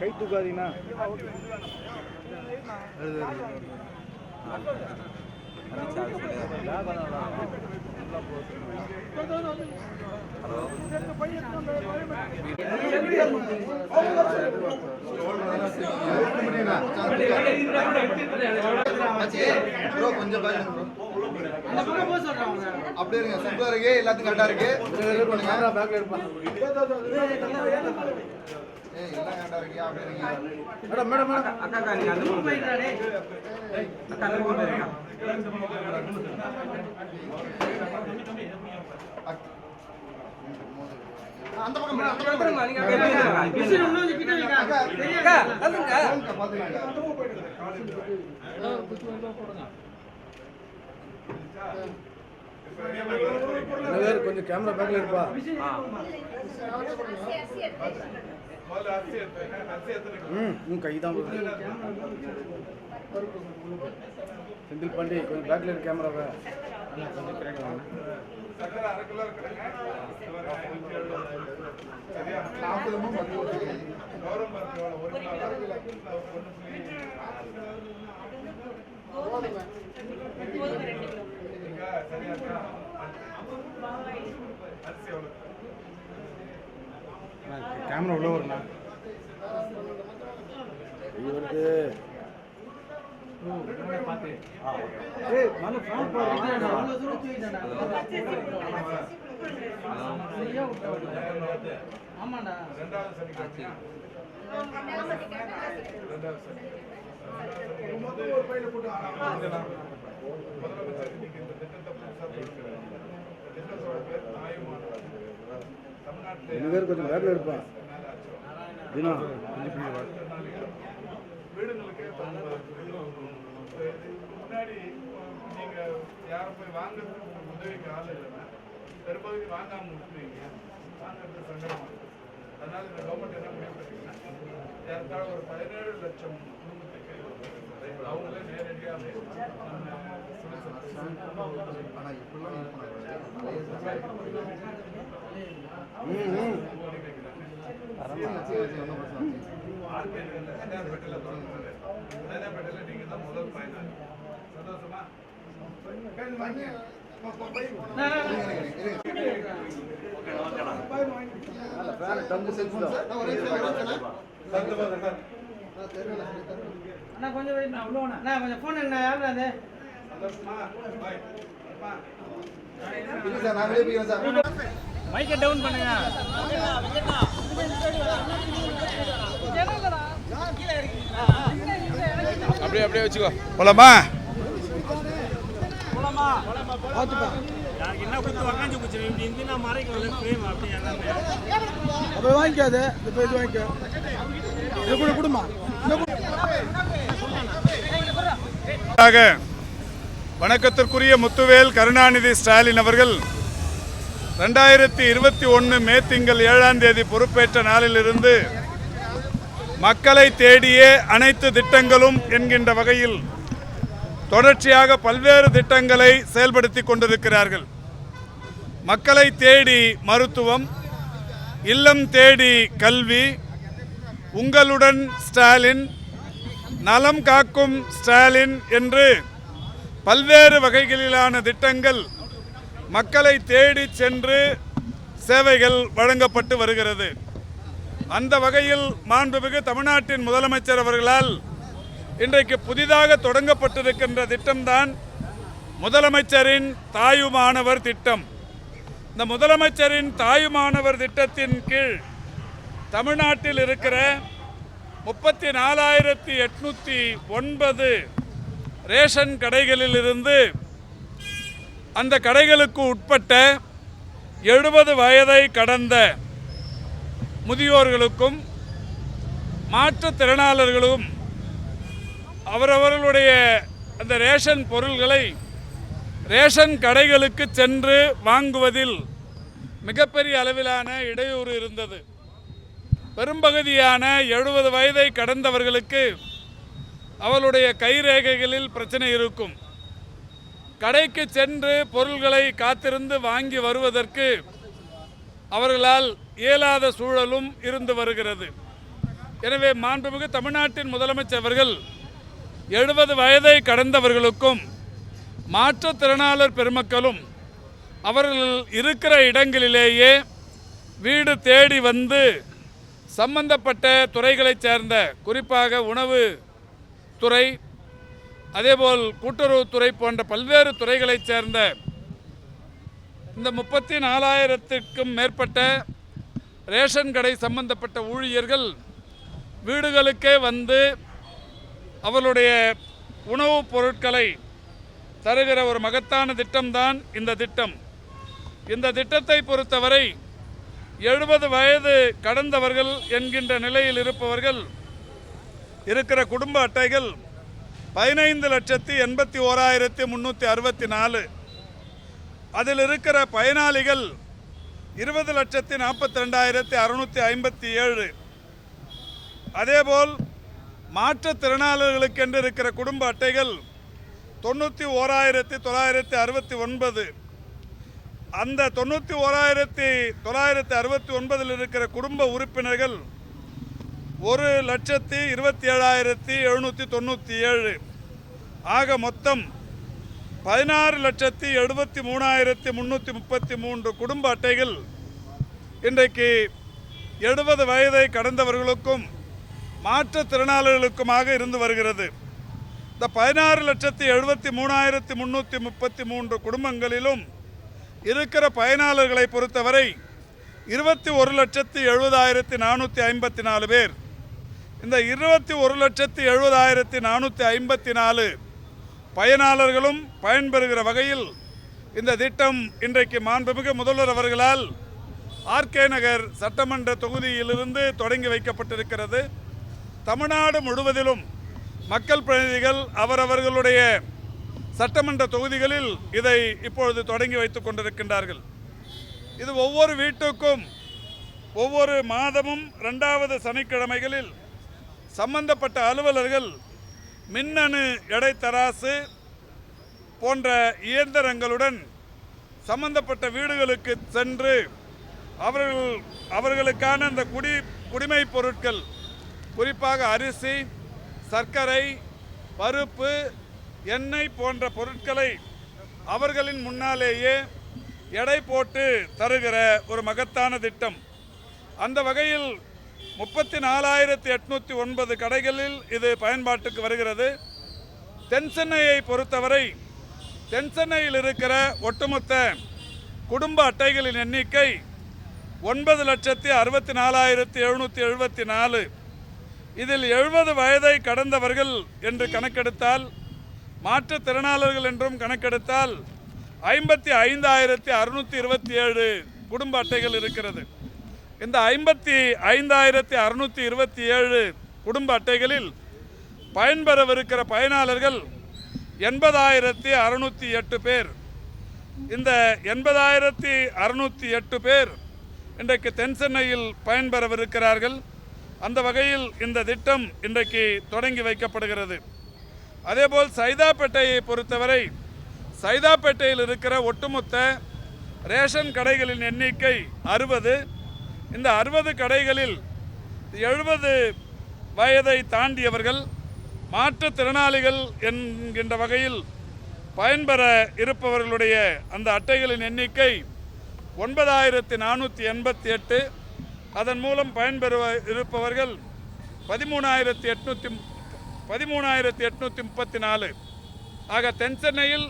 கை தூக்காதீங்கண்ணா bro கொஞ்சம் பாருங்க bro அப்படியே இருங்க சூப்பரா இருக்கு எல்லாத்துக்கும் கரெக்டா இருக்கு வெயிட் மேடம் மேடம். மேடம் அக்- அந்த பக்கம் மேடம், அந்த பக்கம் மேடம். அக்கா, அக்கா, பாத்துக்கங்க. நகர் கொஞ்சம் கேமரா பேக்ல எடுப்பா ம் கை தான் செந்தில் பாண்டி கொஞ்சம் பேக்ல இருக்கு கேமராவை மூணு பத்து ஓகே. கேமரா உள்ள வருண்ணா கை வருது ஏய் மனு ஃபோன் ஆமாண்டா நகர் கொஞ்சம் பேக்ல ரெண்டு பேரும் கொஞ்சம் பிடி வா. வீடுங்களுக்கு முன்னாடி நீங்கள் யாரும் போய் வாங்குறதுக்கு உதவிக்கு ஆள் இல்லைன்னா பெரும்பகுதி வாங்காம விட்டுருவீங்க. வாங்குறது சங்கடமா இருக்கும் இந்த கவர்மெண்ட் என்ன முடிவு பண்ணீங்கன்னா யாருக்காவது ஒரு பதினேழு லட்சம் குடும்பத்துக்கு அவங்களே நேரடியாக நம்ம இப்படிலாம் பண்ணக்கூடாது. நீங்கள் தான் முதல் பயனாளி சந்தோஷமா அண்ணா கொஞ்சம் வெயிட் அண்ணா கொஞ்சம் ஃபோன் என்ன யாரும் அது மைக்கை டவுன் பண்ணுங்க. அப்படியே அப்படியே வச்சுக்கோ. போலாமா? வாங்கிக்காது வாங்கிக்க. இது கூட கொடுமா. ஆக வணக்கத்திற்குரிய முத்துவேல் கருணாநிதி ஸ்டாலின் அவர்கள் ரெண்டாயிரத்தி இருபத்தி ஒன்று மே திங்கள் ஏழாம் தேதி பொறுப்பேற்ற நாளிலிருந்து மக்களை தேடியே அனைத்து திட்டங்களும் என்கின்ற வகையில் தொடர்ச்சியாக பல்வேறு திட்டங்களை செயல்படுத்தி கொண்டிருக்கிறார்கள். மக்களை தேடி மருத்துவம் இல்லம் தேடி கல்வி உங்களுடன் ஸ்டாலின் நலம் காக்கும் ஸ்டாலின் என்று பல்வேறு வகைகளிலான திட்டங்கள் மக்களை தேடி சென்று சேவைகள் வழங்கப்பட்டு வருகிறது. அந்த வகையில் மாண்புமிகு தமிழ்நாட்டின் முதலமைச்சர் அவர்களால் இன்றைக்கு புதிதாக தொடங்கப்பட்டிருக்கின்ற திட்டம்தான் முதலமைச்சரின் தாயுமானவர் திட்டம். இந்த முதலமைச்சரின் தாயுமானவர் திட்டத்தின் கீழ் தமிழ்நாட்டில் இருக்கிற முப்பத்தி நாலாயிரத்தி எட்நூற்றி ஒன்பது ரேஷன் கடைகளிலிருந்து அந்த கடைகளுக்கு உட்பட்ட எழுபது வயதை கடந்த முதியோர்களுக்கும் மாற்றுத்திறனாளர்களும் அவரவர்களுடைய அந்த ரேஷன் பொருள்களை ரேஷன் கடைகளுக்கு சென்று வாங்குவதில் மிகப்பெரிய அளவிலான இடையூறு இருந்தது. பெரும்பகுதியான எழுபது வயதை கடந்தவர்களுக்கு அவளுடைய கைரேகைகளில் பிரச்சனை இருக்கும். கடைக்கு சென்று பொருள்களை காத்திருந்து வாங்கி வருவதற்கு அவர்களால் இயலாத சூழலும் இருந்து வருகிறது. எனவே மாண்புமிகு தமிழ்நாட்டின் முதலமைச்சர் அவர்கள் எழுபது வயதை கடந்தவர்களுக்கும் மாற்றுத்திறனாளர் பெருமக்களும் அவர்கள் இருக்கிற இடங்களிலேயே வீடு தேடி வந்து சம்பந்தப்பட்ட துறைகளைச் சேர்ந்த குறிப்பாக உணவு துறை அதேபோல் கூட்டுறவுத்துறை போன்ற பல்வேறு துறைகளைச் சேர்ந்த இந்த முப்பத்தி நாலாயிரத்திற்கும் மேற்பட்ட ரேஷன் கடை சம்பந்தப்பட்ட ஊழியர்கள் வீடுகளுக்கே வந்து அவர்களுடைய உணவுப் பொருட்களை தருகிற ஒரு மகத்தான திட்டம்தான் இந்த திட்டம். இந்த திட்டத்தை பொறுத்தவரை எழுபது வயது கடந்தவர்கள் என்கின்ற நிலையில் இருப்பவர்கள் இருக்கிற குடும்ப அட்டைகள் பதினைந்து லட்சத்தி எண்பத்தி ஓராயிரத்தி முந்நூற்றி அறுபத்தி நாலு. அதில் இருக்கிற பயனாளிகள் இருபது லட்சத்தி நாற்பத்தி ரெண்டாயிரத்தி அறுநூற்றி ஐம்பத்தி ஏழு. அதேபோல் மாற்றுத்திறனாளர்களுக்கென்று இருக்கிற குடும்ப அட்டைகள் தொண்ணூற்றி ஓராயிரத்தி தொள்ளாயிரத்தி அறுபத்தி ஒன்பது. அந்த தொண்ணூற்றி ஓராயிரத்தி தொள்ளாயிரத்தி அறுபத்தி ஒன்பதில் இருக்கிற குடும்ப உறுப்பினர்கள் ஒரு லட்சத்தி இருபத்தி ஏழாயிரத்தி எழுநூற்றி தொண்ணூற்றி ஏழு ஆக மொத்தம் பதினாறு லட்சத்தி எழுபத்தி மூணாயிரத்தி முந்நூற்றி முப்பத்தி மூன்று குடும்ப அட்டைகள் இன்றைக்கு எழுபது வயதை கடந்தவர்களுக்கும் மாற்றுத்திறனாளிகளுக்குமாக இருந்து வருகிறது. இந்த பதினாறு லட்சத்தி எழுபத்தி மூணாயிரத்தி முந்நூற்றி முப்பத்தி மூன்று குடும்பங்களிலும் இருக்கிற பயனாளர்களை பொறுத்தவரை இருபத்தி ஒரு லட்சத்தி எழுபதாயிரத்தி நானூற்றி ஐம்பத்தி நாலு பேர். இந்த இருபத்தி ஒரு லட்சத்தி எழுபதாயிரத்தி நானூற்றி ஐம்பத்தி நாலு பயனாளர்களும் பயன்பெறுகிற வகையில் இந்த திட்டம் இன்றைக்கு மாண்புமிகு முதல்வர் அவர்களால் ஆர்கே நகர் சட்டமன்ற தொகுதியிலிருந்து தொடங்கி வைக்கப்பட்டிருக்கிறது. தமிழ்நாடு முழுவதிலும் மக்கள் பிரதிநிதிகள் அவரவர்களுடைய சட்டமன்ற தொகுதிகளில் இதை இப்பொழுது தொடங்கி வைத்துக் கொண்டிருக்கின்றார்கள். இது ஒவ்வொரு வீட்டுக்கும் ஒவ்வொரு மாதமும் ரெண்டாவது சனிக்கிழமைகளில் சம்பந்தப்பட்ட அலுவலர்கள் மின்னணு எடை தராசு போன்ற இயந்திரங்களுடன் சம்பந்தப்பட்ட வீடுகளுக்கு சென்று அவர்கள் அவர்களுக்கான அந்த குடி குடிமைப் பொருட்கள் குறிப்பாக அரிசி சர்க்கரை பருப்பு எண்ணெய் போன்ற பொருட்களை அவர்களின் முன்னாலேயே எடை போட்டு தருகிற ஒரு மகத்தான திட்டம். அந்த வகையில் முப்பத்தி நாலாயிரத்தி எட்நூற்றி ஒன்பது கடைகளில் இது பயன்பாட்டுக்கு வருகிறது. தென்சென்னையை பொறுத்தவரை தென்சென்னையில் இருக்கிற ஒட்டுமொத்த குடும்ப அட்டைகளின் எண்ணிக்கை ஒன்பது லட்சத்தி அறுபத்தி நாலாயிரத்தி எழுநூற்றி எழுபத்தி நாலு. இதில் எழுபது வயதை கடந்தவர்கள் என்று கணக்கெடுத்தால் மாற்றுத்திறனாளர்கள் என்றும் கணக்கெடுத்தால் ஐம்பத்தி ஐந்தாயிரத்தி அறுநூற்றி இருபத்தி ஏழு குடும்ப அட்டைகள் இருக்கிறது. இந்த ஐம்பத்தி ஐந்தாயிரத்தி அறுநூற்றி இருபத்தி ஏழு குடும்ப அட்டைகளில் பயன்பெறவிருக்கிற பயனாளர்கள் எண்பதாயிரத்தி அறுநூற்றி எட்டு பேர். இந்த எண்பதாயிரத்தி அறுநூற்றி எட்டு பேர் இன்றைக்கு தென் சென்னையில் பயன்பெறவிருக்கிறார்கள். அந்த வகையில் இந்த திட்டம் இன்றைக்கு தொடங்கி வைக்கப்படுகிறது. அதேபோல் சைதாப்பேட்டையை பொறுத்தவரை சைதாப்பேட்டையில் இருக்கிற ஒட்டுமொத்த ரேஷன் கடைகளின் எண்ணிக்கை அறுபது. இந்த அறுபது கடைகளில் எழுபது வயதை தாண்டியவர்கள் மாற்றுத்திறனாளிகள் என்கின்ற வகையில் பயன்பெற இருப்பவர்களுடைய அந்த அட்டைகளின் எண்ணிக்கை ஒன்பதாயிரத்தி நானூற்றி எண்பத்தி எட்டு. அதன் மூலம் பயன்பெறுவ இருப்பவர்கள் பதிமூணாயிரத்தி எட்நூற்றி பதிமூணாயிரத்தி எட்நூற்றி முப்பத்தி நாலு. ஆக தென் சென்னையில்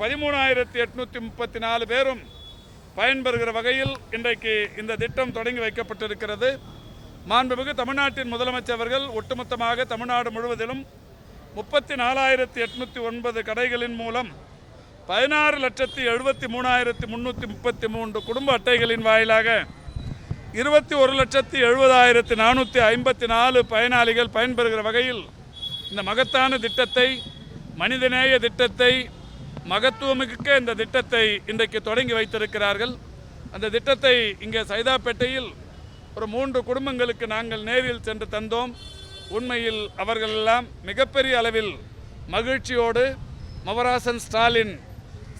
பதிமூணாயிரத்தி எட்நூற்றி முப்பத்தி நாலு பேரும் பயன்பெறுகிற வகையில் இன்றைக்கு இந்த திட்டம் தொடங்கி வைக்கப்பட்டிருக்கிறது. மாண்புமிகு தமிழ்நாட்டின் முதலமைச்சர் அவர்கள் ஒட்டுமொத்தமாக தமிழ்நாடு முழுவதிலும் முப்பத்தி நாலாயிரத்தி எட்நூற்றி ஒன்பது கடைகளின் மூலம் பதினாறு லட்சத்தி எழுபத்தி மூணாயிரத்தி முந்நூற்றி முப்பத்தி மூன்று குடும்ப அட்டைகளின் வாயிலாக இருபத்தி ஒரு லட்சத்தி எழுபதாயிரத்தி நானூற்றி ஐம்பத்தி நாலு பயனாளிகள் பயன்பெறுகிற வகையில் இந்த மகத்தான திட்டத்தை மனிதநேய திட்டத்தை மகத்துவமிக்க இந்த திட்டத்தை இன்றைக்கு தொடங்கி வைத்திருக்கிறார்கள். அந்த திட்டத்தை இங்கே சைதாப்பேட்டையில் ஒரு மூன்று குடும்பங்களுக்கு நாங்கள் நேரில் சென்று தந்தோம். உண்மையில் அவர்கள் எல்லாம் மிகப்பெரிய அளவில் மகிழ்ச்சியோடு மவராசன் ஸ்டாலின்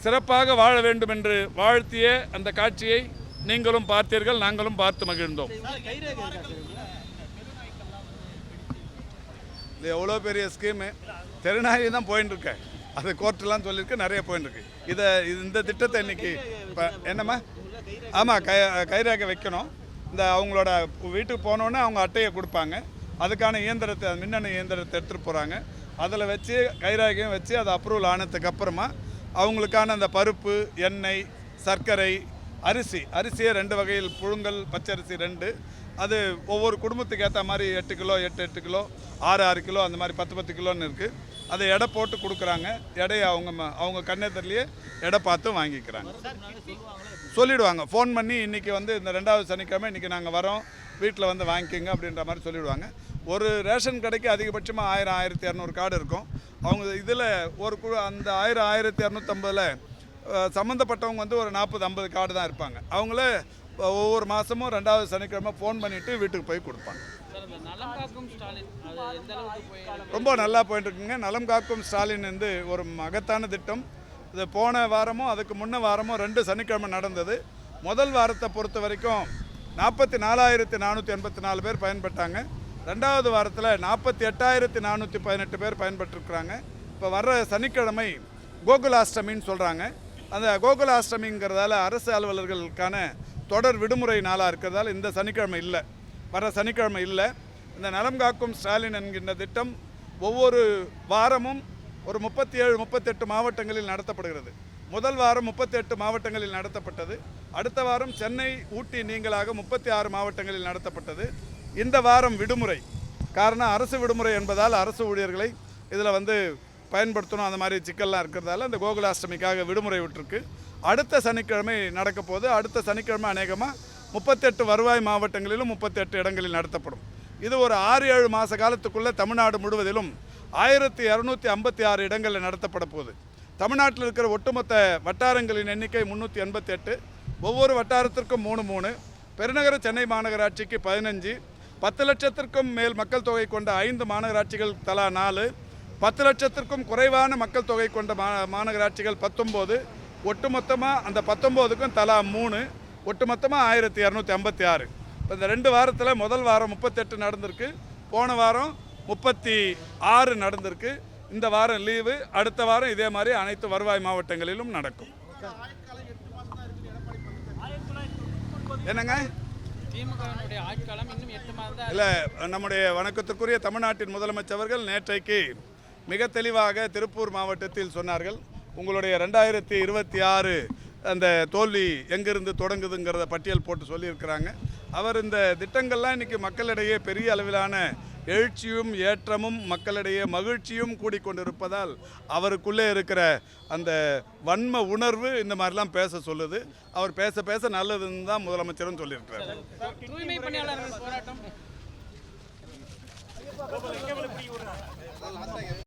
சிறப்பாக வாழ வேண்டும் என்று வாழ்த்திய அந்த காட்சியை நீங்களும் பார்த்தீர்கள் நாங்களும் பார்த்து மகிழ்ந்தோம். இது எவ்வளோ பெரிய ஸ்கீமு? தெருநாயி தான் போயின்னு இருக்கேன். அது கோர்ட்டெலாம் சொல்லியிருக்கு நிறைய போயின்னு இருக்கு. இதை இந்த திட்டத்தை இன்னைக்கு இப்போ என்னம்மா? ஆமாம் கை கைரேகை வைக்கணும். இந்த அவங்களோட வீட்டுக்கு போனோன்னே அவங்க அட்டையை கொடுப்பாங்க. அதுக்கான இயந்திரத்தை மின்னணு இயந்திரத்தை எடுத்துகிட்டு போகிறாங்க அதில் வச்சு கைரேகையும் வச்சு அது அப்ரூவல் ஆனதுக்கு அப்புறமா அவங்களுக்கான அந்த பருப்பு எண்ணெய் சர்க்கரை அரிசி அரிசியே ரெண்டு வகையில் புழுங்கல் பச்சரிசி ரெண்டு. அது ஒவ்வொரு குடும்பத்துக்கு ஏற்ற மாதிரி எட்டு கிலோ எட்டு எட்டு கிலோ ஆறு ஆறு கிலோ அந்த மாதிரி பத்து பத்து கிலோன்னு இருக்குது அதை எடை போட்டு கொடுக்குறாங்க. எடையை அவங்க ம- அவங்க கண்ணெதிரிலேயே எடை பார்த்து வாங்கிக்கிறாங்க. சொல்லிவிடுவாங்க ஃபோன் பண்ணி இன்றைக்கி வந்து இந்த ரெண்டாவது சனிக்கிழமை இன்றைக்கி நாங்கள் வரோம். வீட்டில் வந்து வாங்கிக்கோங்க அப்படின்ற மாதிரி சொல்லிடுவாங்க. ஒரு ரேஷன் கடைக்கு அதிகபட்சமாக ஆயிரம் ஆயிரத்தி இரநூறு கார்டு இருக்கும். அவங்க இதில் ஒரு குழு அந்த ஆயிரம் ஆயிரத்தி இரநூத்தம்பதில் சம்மந்தப்பட்டவங்க வந்து ஒரு நாற்பது ஐம்பது கார்டு தான் இருப்பாங்க. அவங்கள ஒவ்வொரு மாதமும் ரெண்டாவது சனிக்கிழமை ஃபோன் பண்ணிவிட்டு வீட்டுக்கு போய் கொடுப்பாங்க. நலம் காக்கும் ஸ்டாலின் ரொம்ப நல்லா போயிட்டுருக்குங்க நலம் காக்கும் ஸ்டாலின் வந்து ஒரு மகத்தான திட்டம். இது போன வாரமும் அதுக்கு முன்ன வாரமும் ரெண்டு சனிக்கிழமை நடந்தது. முதல் வாரத்தை பொறுத்த வரைக்கும் நாற்பத்தி நாலாயிரத்தி நானூற்றி எண்பத்தி நாலு பேர் பயன்பட்டாங்க. ரெண்டாவது வாரத்தில் நாற்பத்தி எட்டாயிரத்தி நானூற்றி பதினெட்டு பேர் பயன்பட்டுருக்குறாங்க இப்போ வர்ற சனிக்கிழமை கோகுலாஷ்டமின்னு சொல்கிறாங்க அந்த கோகுலாஷ்டமிங்கிறதால அரசு அலுவலர்களுக்கான தொடர் விடுமுறை நாளாக இருக்கிறதால இந்த சனிக்கிழமை இல்லை. வர சனிக்கிழமை இல்லை. இந்த நலம் காக்கும் ஸ்டாலின் என்கின்ற திட்டம் ஒவ்வொரு வாரமும் ஒரு முப்பத்தி ஏழு முப்பத்தெட்டு மாவட்டங்களில் நடத்தப்படுகிறது. முதல் வாரம் முப்பத்தெட்டு மாவட்டங்களில் நடத்தப்பட்டது. அடுத்த வாரம் சென்னை ஊட்டி நீங்களாக முப்பத்தி ஆறு மாவட்டங்களில் நடத்தப்பட்டது. இந்த வாரம் விடுமுறை. காரணம் அரசு விடுமுறை என்பதால் அரசு ஊழியர்களை இதில் வந்து பயன்படுத்தணும். அந்த மாதிரி சிக்கல்லாம் இருக்கிறதால இந்த கோகுலாஷ்டமிக்காக விடுமுறை விட்டுருக்கு. அடுத்த சனிக்கிழமை நடக்க போது அடுத்த சனிக்கிழமை அநேகமாக முப்பத்தெட்டு வருவாய் மாவட்டங்களிலும் முப்பத்தெட்டு இடங்களில் நடத்தப்படும். இது ஒரு ஆறு ஏழு மாத காலத்துக்குள்ளே தமிழ்நாடு முழுவதிலும் ஆயிரத்தி இரநூத்தி ஐம்பத்தி ஆறு இடங்களில் நடத்தப்பட போகுது. தமிழ்நாட்டில் இருக்கிற ஒட்டுமொத்த வட்டாரங்களின் எண்ணிக்கை முந்நூற்றி எண்பத்தி எட்டு ஒவ்வொரு வட்டாரத்திற்கும் மூணு மூணு. பெருநகர சென்னை மாநகராட்சிக்கு பதினஞ்சு. பத்து லட்சத்திற்கும் மேல் மக்கள் தொகை கொண்ட ஐந்து மாநகராட்சிகள் தலா நாலு. பத்து லட்சத்திற்கும் குறைவான மக்கள் தொகை கொண்ட மா மாநகராட்சிகள் பத்தொம்போது. ஒட்டுமொத்தமாக அந்த பத்தொம்போதுக்கும் தலா மூணு. ஒட்டுமொத்தமாக ஆயிரத்தி இரநூத்தி ஐம்பத்தி ஆறு. இப்போ இந்த ரெண்டு வாரத்தில் முதல் வாரம் முப்பத்தெட்டு நடந்திருக்கு. போன வாரம் முப்பத்தி ஆறு நடந்திருக்கு. இந்த வாரம் லீவு அடுத்த வாரம் இதே மாதிரி அனைத்து வருவாய் மாவட்டங்களிலும் நடக்கும். என்னங்க? இல்லை நம்முடைய வணக்கத்திற்குரிய தமிழ்நாட்டின் முதலமைச்சர்கள் நேற்றைக்கு மிக தெளிவாக திருப்பூர் மாவட்டத்தில் சொன்னார்கள். உங்களுடைய ரெண்டாயிரத்தி இருபத்தி ஆறு அந்த தோல்வி எங்கேருந்து தொடங்குதுங்கிறத பட்டியல் போட்டு சொல்லியிருக்கிறாங்க. அவர் இந்த திட்டங்கள்லாம் இன்றைக்கி மக்களிடையே பெரிய அளவிலான எழுச்சியும் ஏற்றமும் மக்களிடையே மகிழ்ச்சியும் கூடிக்கொண்டிருப்பதால் அவருக்குள்ளே இருக்கிற அந்த வன்ம உணர்வு இந்த மாதிரிலாம் பேச சொல்லுது. அவர் பேச பேச நல்லதுன்னு தான் முதலமைச்சரும் சொல்லியிருக்கிறார். போராட்டம்.